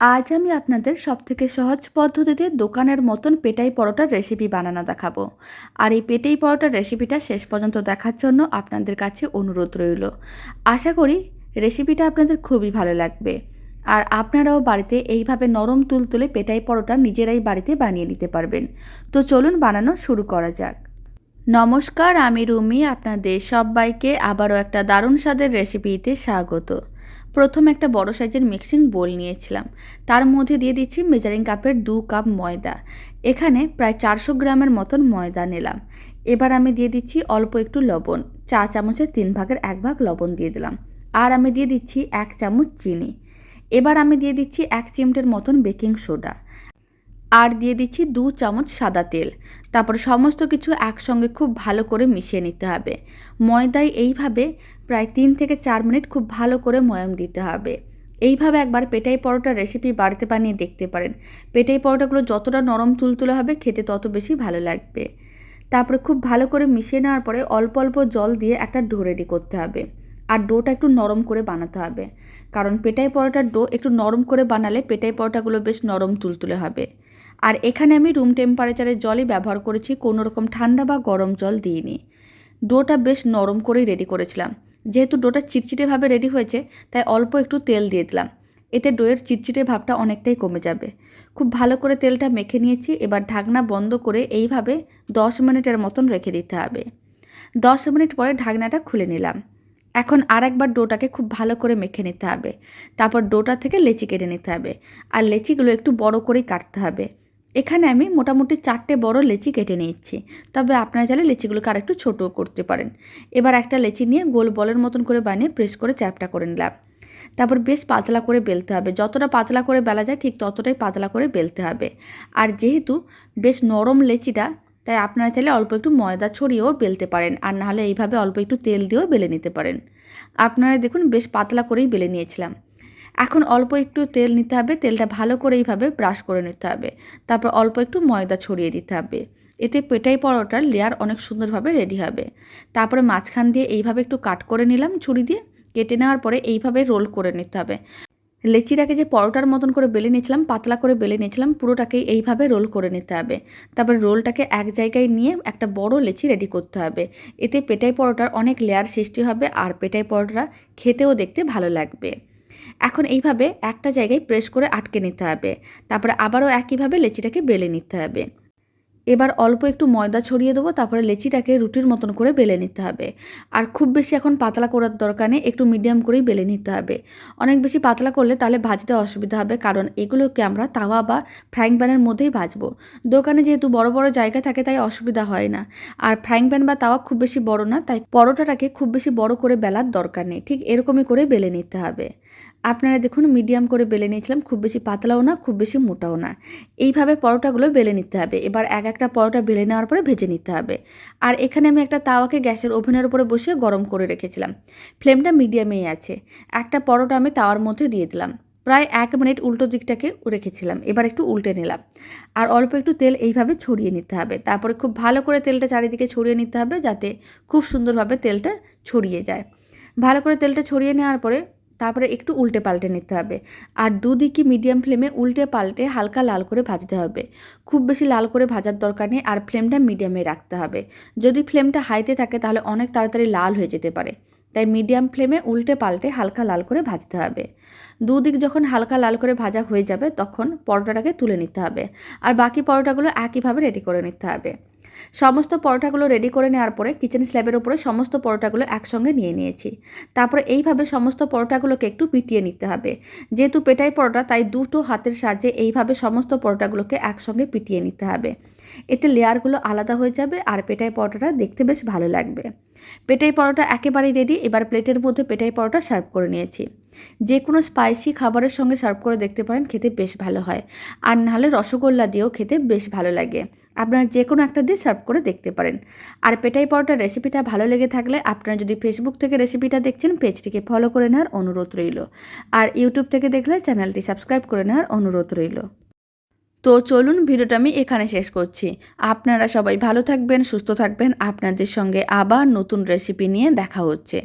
আজ আমি আপনাদের সবথেকে সহজ পদ্ধতিতে দোকানের মতন পেটাই পরোটার রেসিপি বানানো দেখাবো। আর এই পেটাই পরোটার রেসিপিটা শেষ পর্যন্ত দেখার জন্য আপনাদের কাছে অনুরোধ রইল। আশা করি রেসিপিটা আপনাদের খুবই ভালো লাগবে। আর আপনারাও বাড়িতে এইভাবে নরম তুলতুলে পেটাই পরোটা নিজেরাই বাড়িতে বানিয়ে নিতে পারবেন। তো চলুন বানানো শুরু করা যাক। নমস্কার, আমি রুমি, আপনাদের সবাইকে আবারও একটা দারুণ স্বাদের রেসিপিতে স্বাগত। প্রথম একটা বড় সাইজের মিক্সিং বোল নিয়েছিলাম। তার মধ্যে দিয়ে দিচ্ছি মেজারিং কাপের দু কাপ ময়দা। এখানে প্রায় চারশো গ্রামের মতন ময়দা নিলাম। এবার আমি দিয়ে দিচ্ছি অল্প একটু লবণ। চা চামচের তিন ভাগের এক ভাগ লবণ দিয়ে দিলাম। আর আমি দিয়ে দিচ্ছি এক চামচ চিনি। এবার আমি দিয়ে দিচ্ছি এক চিমটের মতন বেকিং সোডা। আর দিয়ে দিচ্ছি দু চামচ সাদা তেল। তারপর সমস্ত কিছু একসঙ্গে খুব ভালো করে মিশিয়ে নিতে হবে। ময়দায় এইভাবে প্রায় তিন থেকে চার মিনিট খুব ভালো করে ময়াম দিতে হবে। এইভাবে একবার পেটাই পরোটার রেসিপি বাড়িতে বানিয়ে দেখতে পারেন। পেটাই পরোটাগুলো যতটা নরম তুলতুলে হবে, খেতে তত বেশি ভালো লাগবে। তারপরে খুব ভালো করে মিশিয়ে নেওয়ার পরে অল্প অল্প জল দিয়ে একটা ডো রেডি করতে হবে। আর ডোটা একটু নরম করে বানাতে হবে। কারণ পেটাই পরোটার ডো একটু নরম করে বানালে পেটাই পরোটাগুলো বেশ নরম তুলতুলে হবে। আর এখানে আমি রুম টেম্পারেচারের জলই ব্যবহার করেছি, কোনো রকম ঠান্ডা বা গরম জল দিইনি। ডোটা বেশ নরম করেই রেডি করেছিলাম। যেহেতু ডোটা চিটচিটেভাবে রেডি হয়েছে, তাই অল্প একটু তেল দিয়ে দিলাম। এতে ডোয়ের চিটচিটে ভাবটা অনেকটাই কমে যাবে। খুব ভালো করে তেলটা মেখে নিয়েছি, এবার ঢাকনা বন্ধ করে এইভাবে দশ মিনিটের মতন রেখে দিতে হবে। দশ মিনিট পরে ঢাকনাটা খুলে নিলাম। এখন আর একবার ডোটাকে খুব ভালো করে মেখে নিতে হবে। তারপর ডোটা থেকে লেচি কেটে নিতে হবে। আর লেচিগুলো একটু বড় করেই কাটতে হবে। এখানে আমি মোটামুটি চারটে বড় লেচি কেটে নিচ্ছি তবে আপনারা চাইলে লেচিগুলোকে আরেকটু ছোটও করতে পারেন। এবার একটা লেচি নিয়ে গোল বলের মতন করে বানিয়ে প্রেস করে চ্যাপটা করে নিলাম। তারপর বেশ পাতলা করে বেলতে হবে। যতটা পাতলা করে বেলা যায় ঠিক ততটাই পাতলা করে বেলতে হবে। আর যেহেতু বেশ নরম লেচিটা, তাই আপনারা চাইলে অল্প একটু ময়দা ছড়িয়েও বেলতে পারেন। আর নাহলে এইভাবে অল্প একটু তেল দিয়েও বেলে নিতে পারেন। আপনারা দেখুন বেশ পাতলা করেই বেলে নিয়েছিলাম। এখন অল্প একটু তেল নিতে হবে, তেলটা ভালো করে এইভাবে ব্রাশ করে নিতে হবে। তারপর অল্প একটু ময়দা ছড়িয়ে দিতে হবে। এতে পেটাই পরোটার লেয়ার অনেক সুন্দরভাবে রেডি হবে। তারপরে মাঝখান দিয়ে এইভাবে একটু কাট করে নিলাম ছুরি দিয়ে। কেটে নেওয়ার পরে এইভাবে রোল করে নিতে হবে। লেচিটাকে যে পরোটার মতন করে বেলে নিয়েছিলাম, পাতলা করে বেলে নিয়েছিলাম, পুরোটাকে এইভাবে রোল করে নিতে হবে। তারপরে রোলটাকে এক জায়গায় নিয়ে একটা বড় লেচি রেডি করতে হবে। এতে পেটাই পরোটার অনেক লেয়ার সৃষ্টি হবে আর পেটাই পরোটা খেতেও দেখতে ভালো লাগবে। এখন এইভাবে একটা জায়গায় প্রেস করে আটকে নিতে হবে। তারপরে আবারও একইভাবে লেচিটাকে বেলে নিতে হবে। এবার অল্প একটু ময়দা ছড়িয়ে দেবো, তারপরে লেচিটাকে রুটির মতন করে বেলে নিতে হবে। আর খুব বেশি এখন পাতলা করার দরকার নেই, একটু মিডিয়াম করেই বেলে নিতে হবে। অনেক বেশি পাতলা করলে তাহলে ভাজতে অসুবিধা হবে, কারণ এগুলোকে আমরা তাওয়া বা ফ্রাইং প্যানের মধ্যেই ভাজবো। দোকানে যেহেতু বড় বড় জায়গা থাকে, তাই অসুবিধা হয় না। আর ফ্রাইং প্যান বা তাওয়া খুব বেশি বড় না, তাই পরোটাটাকে খুব বেশি বড় করে বেলার দরকার নেই। ঠিক এরকমই করে বেলে নিতে হবে। আপনারা দেখুন মিডিয়াম করে বেলে নিয়েছিলাম, খুব বেশি পাতলাও না, খুব বেশি মোটাও না। এইভাবে পরোটাগুলো বেলে নিতে হবে। এবার এক একটা পরোটা বেলে নেওয়ার পরে ভেজে নিতে হবে। আর এখানে আমি একটা তাওয়াকে গ্যাসের ওভেনের উপরে বসিয়ে গরম করে রেখেছিলাম। ফ্লেমটা মিডিয়ামেই আছে। একটা পরোটা আমি তাওয়ার মধ্যে দিয়ে দিলাম। প্রায় এক মিনিট উল্টো দিকটাকে রেখেছিলাম। এবার একটু উল্টে নিলাম। আর অল্প একটু তেল এইভাবে ছড়িয়ে নিতে হবে। তারপরে খুব ভালো করে তেলটা চারিদিকে ছড়িয়ে নিতে হবে যাতে খুব সুন্দরভাবে তেলটা ছড়িয়ে যায়। ভালো করে তেলটা ছড়িয়ে নেওয়ার পরে তারপরে একটু উল্টে পাল্টে নিতে হবে। আর দুদিকে মিডিয়াম ফ্লেমে উল্টে পাল্টে হালকা লাল করে ভাজতে হবে। খুব বেশি লাল করে ভাজার দরকার নেই আর ফ্লেমটা মিডিয়ামে রাখতে হবে। যদি ফ্লেমটা হাইতে থাকে তাহলে অনেক তাড়াতাড়ি লাল হয়ে যেতে পারে। তাই মিডিয়াম ফ্লেমে উল্টে পাল্টে হালকা লাল করে ভাজতে হবে। দুদিক যখন হালকা লাল করে ভাজা হয়ে যাবে তখন পরোটাটাকে তুলে নিতে হবে। আর বাকি পরোটাগুলো একইভাবে রেডি করে নিতে হবে। সমস্ত পরোটাগুলো রেডি করে নেওয়ার পরে কিচেন স্ল্যাবের উপরে সমস্ত পরোটাগুলো একসঙ্গে নিয়ে নিয়েছি। তারপরে এইভাবে সমস্ত পরোটাগুলোকে একটু পিটিয়ে নিতে হবে। যেহেতু পেটাই পরোটা, তাই দুটো হাতের সাহায্যে এইভাবে সমস্ত পরোটাগুলোকে একসঙ্গে পিটিয়ে নিতে হবে। এতে লেয়ারগুলো আলাদা হয়ে যাবে আর পেটাই পরোটাটা দেখতে বেশ ভালো লাগবে। পেটাই পরোটা একেবারেই রেডি এবার প্লেটের মধ্যে পেটাই পরোটা সার্ভ করে নিয়েছি। যে কোনো স্পাইসি খাবারের সঙ্গে সার্ভ করে দেখতে পারেন, খেতে বেশ ভালো হয়। আর নাহলে রসগোল্লা দিয়েও খেতে বেশ ভালো লাগে। আপনারা যে কোনো একটা দিয়ে সার্ভ করে দেখতে পারেন। আর পেটাই পরোটার রেসিপিটা ভালো লেগে থাকলে আপনারা যদি ফেসবুক থেকে রেসিপিটা দেখছেন পেজটিকে ফলো করে নেওয়ার অনুরোধ রইল। আর ইউটিউব থেকে দেখলে চ্যানেলটি সাবস্ক্রাইব করে নেওয়ার অনুরোধ রইল। তো চলুন ভিডিওটা আমি এখানে শেষ করছি। আপনারা সবাই ভালো থাকবেন, সুস্থ থাকবেন। আপনাদের সঙ্গে আবার নতুন রেসিপি নিয়ে দেখা হচ্ছে।